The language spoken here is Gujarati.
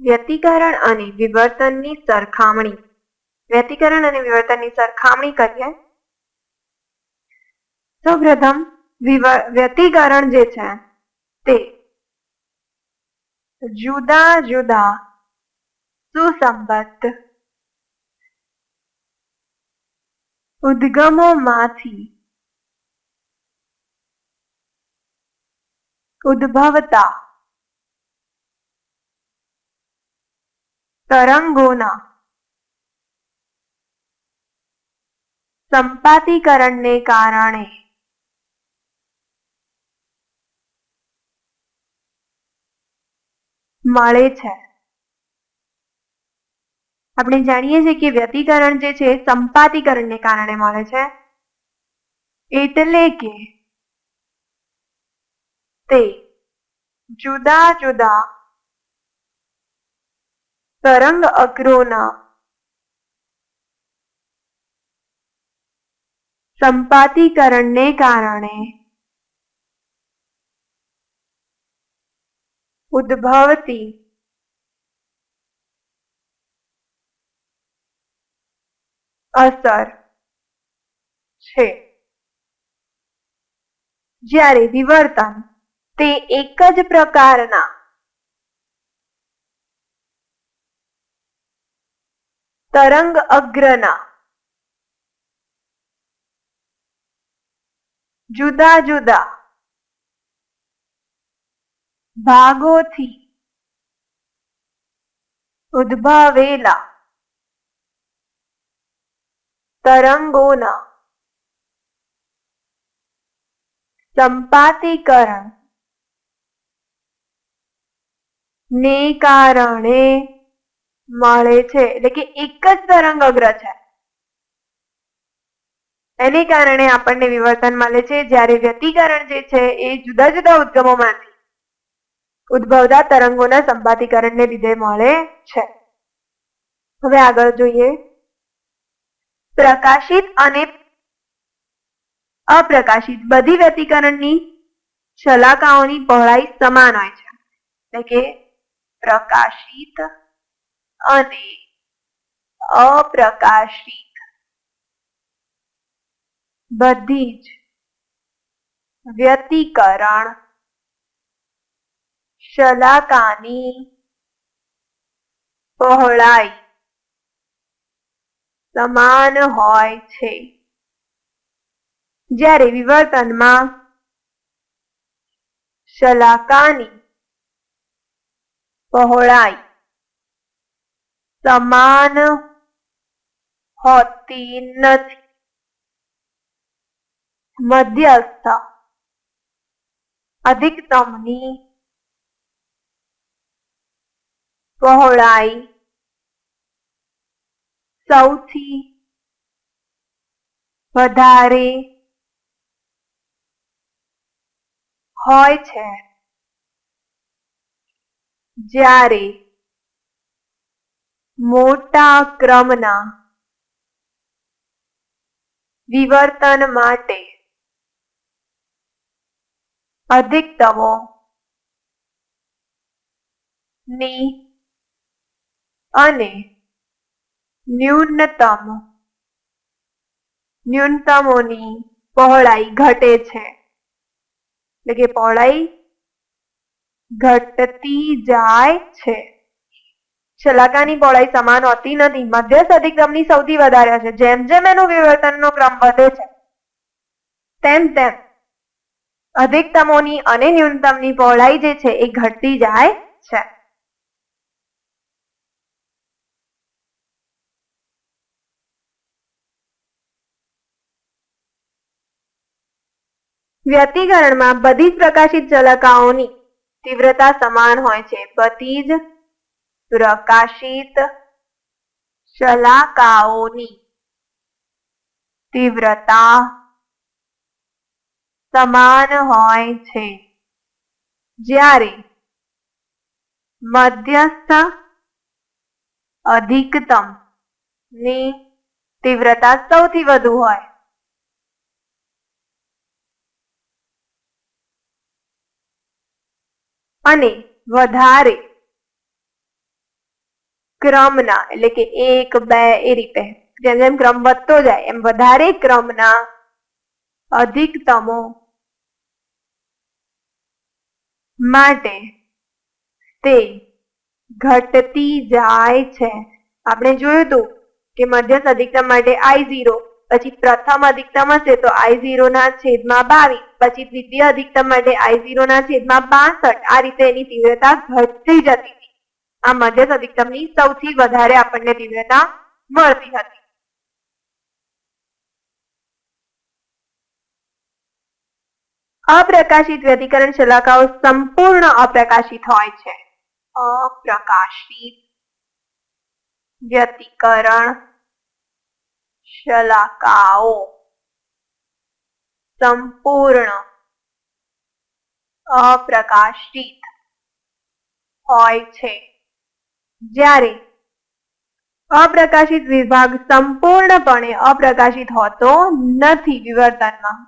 વ્યતિકરણ અને વિવર્તનની સરખામણી. વ્યતિકરણ અને વિવર્તનની સરખામણી કરીએ. તો પ્રથમ વ્યતિકરણ જે છે તે જુદા જુદા સુસંબદ્ધ ઉદ્ગમોમાંથી ઉદ્ભવતા તરંગોના સંપાતીકરણને કારણે મળે છે. આપણે જાણીએ છીએ કે વ્યતિકરણ જે છે, સંપાતીકરણને કારણે મળે છે. એટલે કે તે જુદા જુદા તરંગ અગ્રોના. સંપાતીકરણને કારણે. ઉદ્ભવતી. અસર. છે. જ્યારે વિવર્તન તે એક જ પ્રકારના તરંગ અગ્રના. જુદા જુદા. ભાગોથી. ઉદ્ભવેલા. તરંગોના. સંપાતીકરણ ને કારણે. મળે છે. એટલે કે એક જ તરંગ અગ્ર છે. એને કારણે આપણને વિવર્તન મળે છે. જ્યારે વ્યતિકરણ જે છે, એ જુદા જુદા ઉદ્ગમોમાંથી ઉદ્ભવતા તરંગોના સંપાતીકરણને લીધે મળે છે. હવે આગળ જોઈએ. પ્રકાશિત અને અપ્રકાશિત બધી વ્યતિકરણની શલાકાઓની પહોળાઈ સમાન હોય છે. એટલે કે પ્રકાશિત અને અપ્રકાશિત. બધી જ વ્યતિકરણ શલાકાની પહોળાઈ સમાન હોય છે. જ્યારે વિવર્તનમાં શલાકાની પહોળાઈ સમાન હોતી નથી. મધ્યસ્થ અધિકતમની પહોળાઈ સૌથી વધારે હોય છે. જ્યારે મોટા ક્રમના વિવર્તન માટે અધિકતમો ની અને ન્યૂનતમ ન્યૂનતમોની પહોળાઈ ઘટે છે. એટલે કે પહોળાઈ ઘટતી જાય છે. શલાકાની પહોળાઈ સમાન હોતી નથી. મધ્યસ્થ અધિક્રમની સૌથી વધારે છે જેમ જેમ એનું વિવર્તનનો ક્રમ વધે છે, તેમ તેમ અધિકતમોની અને ન્યૂનતમની પહોળાઈ જે છે એ ઘટતી જાય છે. વ્યતિકરણમાં બધી જ પ્રકાશિત શલાકાઓની તીવ્રતા સમાન હોય છે. બધી જ પ્રકાશિત શલાકાઓની તીવ્રતા સમાન હોય છે. જ્યારે મધ્યસ્થ અધિકતમની તીવ્રતા સૌથી વધુ હોય. અને વધારે ક્રમના, એટલે કે એક, બે, એ રીતે. જેમ જેમ ક્રમ વધતો જાય, એમ વધારે ક્રમના અધિકતમો માટે તે ઘટતી જાય છે. આપણે જોયું હતું કે મધ્યસ્થ અધિકતમ માટે આઈ ઝીરો, પછી પ્રથમ અધિકતમ હશે તો આઈ ઝીરો ના છેદમાં બાવીસ, પછી દ્વિતીય અધિકતમ માટે આઈ ઝીરો ના છેદમાં બાસઠ. આ રીતે એની તીવ્રતા ઘટતી જતી આ મધ્યસ્થ અધિકતમની સૌથી વધારે આપણને તીવ્રતા મળતી હતી. અપ્રકાશિત વ્યતિકરણ શલાકાઓ સંપૂર્ણ અપ્રકાશિત હોય છે. અપ્રકાશિત વ્યતિકરણ શલાકાઓ સંપૂર્ણ અપ્રકાશિત હોય છે. જ્યારે અપ્રકાશિત વિભાગ સંપૂર્ણપણે અપ્રકાશિત હોતો નથી વિવર્તનમાં.